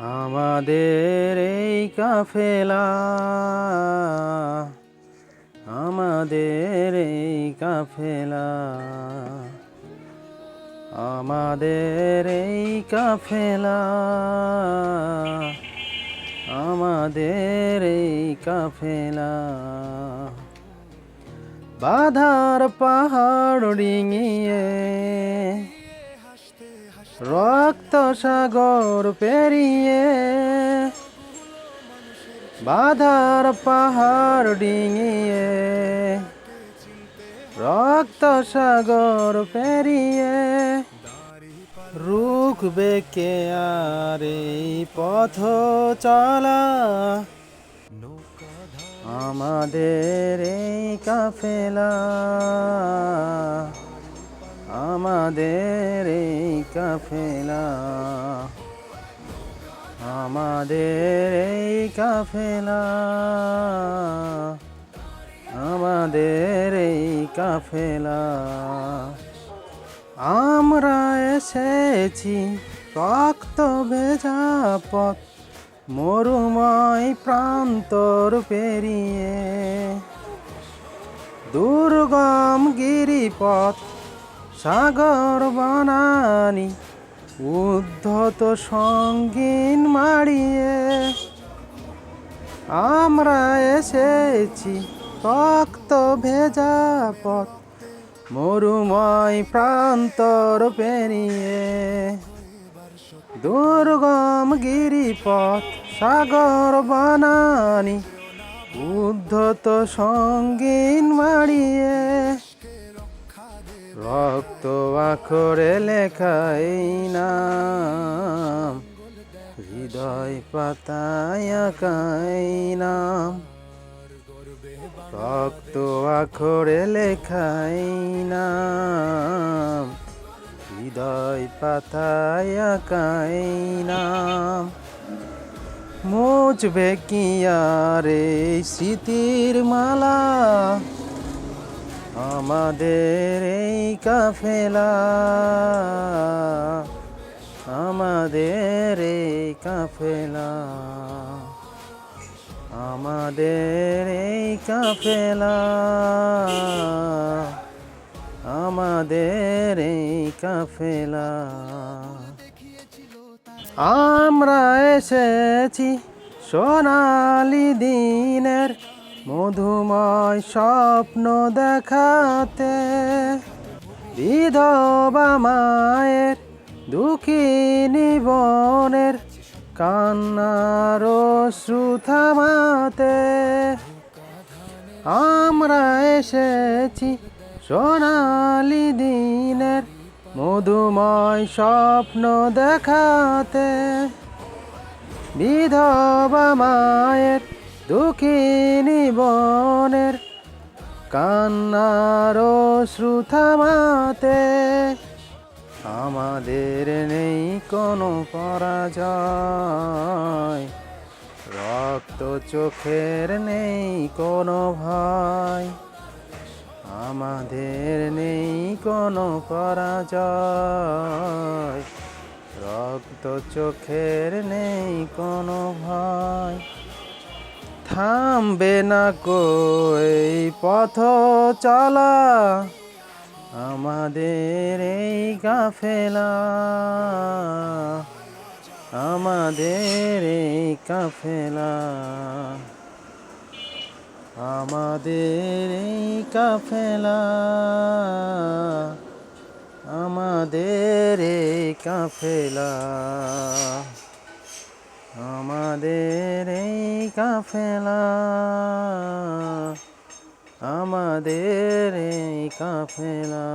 আমাদের এই কাফেলা, আমাদের এই কাফেলা, আমাদের এই কাফেলা, আমাদের এই কাফেলা। বাধার পাহাড় ডিঙিয়ে রক্ত সাগর পেরিয়ে বাধার পাহাড় ডিঙিয়ে রক্ত সাগর পেরিয়ে রুখবে কে আর পথ চলা আমাদের এই কাফেলা। আমাদের এই কাফেলা। আমাদের এই কাফেলা। আমাদের এই কাফেলা। আমরা এসেছি রক্ত ভেজা পথ, মরুময় প্রান্তর পেরিয়ে। দুর্গম গিরিপথ সাগর বানানি, উদ্ধত সঙ্গীন মাড়িয়ে। আমরা এসেছি রক্ত ভেজা পথ, মরুময় প্রান্তর পেরিয়ে। দুর্গম গিরিপথ সাগর বানানি, উদ্ধত সঙ্গীন মাড়িয়ে। রক্ত আখরে লেখাই নাম, হৃদয় পাতায় আঁকাই নাম। রক্ত আখরে লেখাই নাম, হৃদয় পাতায় আঁকাই নাম। মুচবে কি আর স্মৃতির মালা? আমাদের এই কাফেলা, আমাদের এই কাফেলা, আমাদের এই কাফেলা, আমাদের এই কাফেলা। আমরা এসেছি সোনালি দিনের মধুময় স্বপ্ন দেখাতে বিধবা মায়ের দুঃখিনী বনের কান্নার শ্রুথামাতে আমরা এসেছি সোনালি দিনের মধুময় স্বপ্ন দেখাতে। বিধবা মায়ের দুঃখিনী বনের কান্নার শ্রুথামাতে আমাদের নেই কোনো পরাজয়। রক্ত চোখের নেই কোনো ভয়। আমাদের নেই কোনো পরাজয়। রক্ত চোখের নেই কোনো থামবে না কই পথ চলা। আমাদের এই কাফেলা আমাদের এই কাফেলা আমাদের এই কাফেলা আমাদের এই কাফেলা আমাদের এই কাফেলা আমাদের এই কাফেলা।